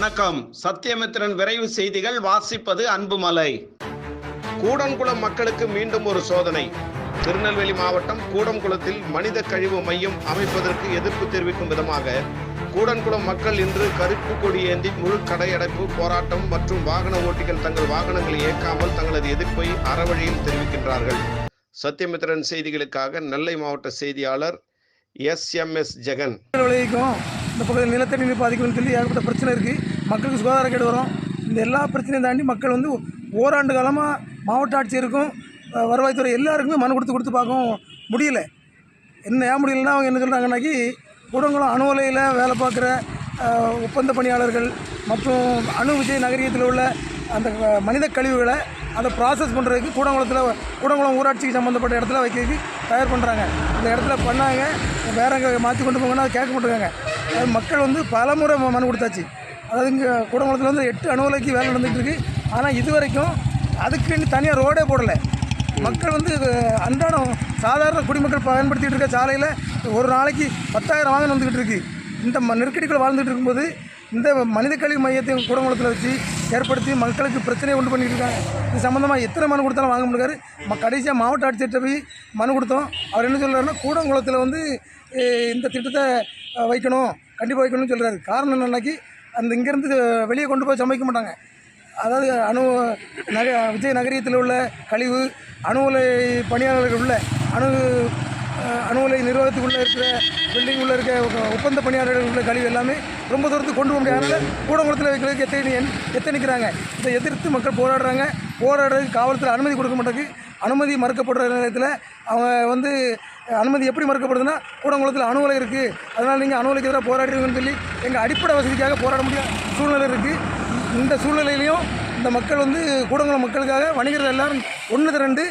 வணக்கம். சத்தியமித்திரன் விரைவு செய்திகள். வாசிப்பது அன்புமலை. கூடன்குளம் மக்களுக்கு மீண்டும் ஒரு சோதனை. திருநெல்வேலி மாவட்டம் கூடன்குளத்தில் மனித கழிவு மையம் அமைப்பதற்கு எதிர்ப்பு தெரிவிக்கும் விதமாக கூடன்குளம் மக்கள் இன்று கருப்பு கொடி ஏந்தி முழு கடையடைப்பு போராட்டம் மற்றும் வாகன ஓட்டிகள் தங்கள் வாகனங்களை இயக்காமல் தங்களது எதிர்ப்பை அறவழியில் தெரிவிக்கின்றார்கள். சத்தியமித்திரன் செய்திகளுக்காக நெல்லை மாவட்ட செய்தியாளர் எஸ் எம் எஸ் ஜெகன். இந்த பக்கத்தில் நிலத்தடி நீர் பாதிக்கணும்னு சொல்லி ஏகப்பட்ட பிரச்சனை இருக்குது மக்களுக்கு சுகாதார கேடு வரும். இந்த எல்லா பிரச்சனையும் தாண்டி மக்கள் வந்து ஓராண்டு காலமாக மாவட்ட ஆட்சியருக்கும் வருவாய்த்துறை எல்லாருக்குமே மனு கொடுத்து கொடுத்து பார்க்கவும் முடியல. என்ன ஏன் முடியலன்னா அவங்க என்ன சொல்கிறாங்கன்னாக்கி கூடங்குளம் அணு உலையில் வேலை பார்க்குற ஒப்பந்த பணியாளர்கள் மற்றும் அணு விஜய் நகரியத்தில் உள்ள அந்த மனித கழிவுகளை அதை ப்ராசஸ் பண்ணுறதுக்கு கூடங்குளத்தில் கூடங்குளம் ஊராட்சிக்கு சம்மந்தப்பட்ட இடத்துல வைக்கிறதுக்கு தயார் பண்ணுறாங்க இந்த இடத்துல பண்ணாங்க. வேற எங்கே மாற்றி கொண்டு போங்கன்னா அதை கேட்க மாட்டேங்காங்க மக்கள் வந்து பல முறை ம- மனு கொடுத்தாச்சு. அதாவது இங்கே கூடங்குளத்தில் வந்து எட்டு அணுகலைக்கு வேலை நடந்துகிட்டு இருக்குது ஆனால் இது வரைக்கும் அதுக்குன்னு தனியாக ரோடே போடலை. மக்கள் வந்து அன்றாடம் சாதாரண குடிமக்கள் பயன்படுத்திகிட்டு இருக்க சாலையில் ஒரு நாளைக்கு பத்தாயிரம் வாகனம் வந்துக்கிட்டு இருக்குது இந்த ம- நெருக்கடிக்குள்ள வாழ்ந்துகிட்டு இருக்கும்போது இந்த மனித கழிவு மையத்தையும் கூடங்குளத்தில் வச்சு ஏற்படுத்தி மக்களுக்கு பிரச்சனையை உண்டு பண்ணிட்டு இருக்காங்க இது சம்மந்தமாக எத்தனை மனு கொடுத்தாலும் வாங்க முடியாது. கடைசியாக மாவட்ட ஆட்சியர்கிட்ட போய் மனு கொடுத்தோம். அவர் என்ன சொல்கிறாருன்னா கூடங்குளத்தில் வந்து இந்த திட்டத்தை வைக்கணும். கண்டிப்பாக வைக்கணும்னு சொல்கிறாரு காரணம் என்னன்னாக்கி அந்த இங்கேருந்து வெளியே கொண்டு போய் சமைக்க மாட்டாங்க. அதாவது அணு நக விஜய் நகரியத்தில் உள்ள கழிவு அணு உலை பணியாளர்கள் உள்ள அணு அஹ், அணு உலை இருக்கிற பில்டிங் உள்ள இருக்க ஒப்பந்த பணியாளர்கள் உள்ள கழிவு எல்லாமே ரொம்ப தூரத்துக்கு கொண்டு போக முடியாத. கூடங்குளத்தில் வைக்கிறதுக்கு எத்தனை எத்தனைக்கிறாங்க இதை எதிர்த்து மக்கள் போராடுறாங்க. போராடுறதுக்கு காவலத்தில் அனுமதி கொடுக்க மாட்டேங்குது. அனுமதி மறுக்கப்படுற நேரத்தில் அவங்க வந்து அனுமதி எப்படி மறுக்கப்படுதுன்னா கூடங்குளத்தில் அணு உலை இருக்குது அதனால் நீங்கள் அணு உலைக்கு எதிராக போராடுறீங்கன்னு சொல்லி எங்கள் அடிப்படை வசதிக்காக போராட முடியாத சூழ்நிலை இருக்குது இந்த சூழ்நிலையிலையும் இந்த மக்கள் வந்து கூடங்குளம் மக்களுக்காக வணிகர்கள் எல்லாரும் ஒன்று திரண்டு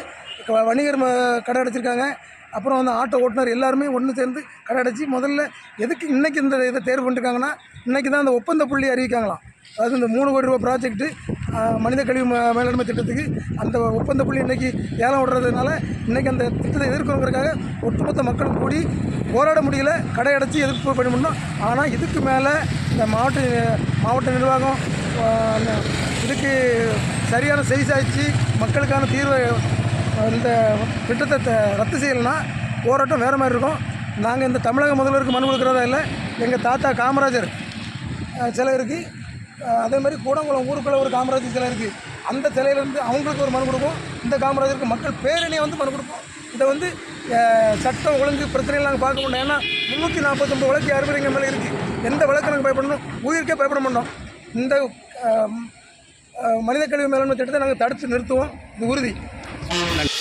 வணிகர் ம- கடை அடைச்சிருக்காங்க. அப்புறம் வந்து ஆட்டோ ஓட்டுநர் எல்லாருமே ஒன்று சேர்ந்து கடையடைச்சி முதல்ல எதுக்கு இன்றைக்கி இந்த இதை தேர்வு பண்ணிருக்காங்கன்னா இன்றைக்கி தான் அந்த ஒப்பந்த புள்ளி அறிவிக்காங்களாம் அதாவது இந்த மூணு கோடி ரூபாய் ப்ராஜெக்ட்டு மனித கழிவு மேலாண்மை திட்டத்துக்கு அந்த ஒப்பந்த புள்ளி இன்றைக்கி ஏலம் விடுறதுனால இன்றைக்கி அந்த திட்டத்தை எதிர்க்கிறவங்களுக்காக ஒட்டுமொத்த மக்களும் கூடி போராட முடியல கடை அடைச்சி எதிர்ப்பு பண்ண முடியும் ஆனால் இதுக்கு மேலே இந்த மாவட்ட மாவட்ட நிர்வாகம் அந்த இதுக்கு சரியான செவி சாய்ச்சி மக்களுக்கான தீர்வை இந்த திட்டத்தை ரத்து செய்யலைன்னா போராட்டம் வேறு மாதிரி இருக்கும். நாங்கள் இந்த தமிழக முதல்வருக்கு மனு கொடுக்குறதா இல்லை எங்கள் தாத்தா காமராஜர் சிலை இருக்குது அதே மாதிரி கூடங்குளம் ஊருக்குள்ளே ஒரு காமராஜர் சிலை இருக்குது அந்த சிலையிலேருந்து அவங்களுக்கு ஒரு மனு கொடுப்போம். இந்த காமராஜருக்கு மக்கள் பேரணியை வந்து மனு கொடுப்போம். இதை வந்து சட்டம் ஒழுங்கு பிரச்சனைகள் நாங்கள் பார்க்க முடியும் ஏன்னா முந்நூற்றி நாற்பத்தொம்பது வழக்கு யார் எங்கள் மேலே இருக்குது எந்த வழக்கு நாங்கள் பயப்படணும்? உயிருக்கே பயப்பட மாட்டோம். இந்த மனித கழிவு மேலாண்மை திட்டத்தை நாங்கள் தடுத்து நிறுத்துவோம். இது உறுதி. La...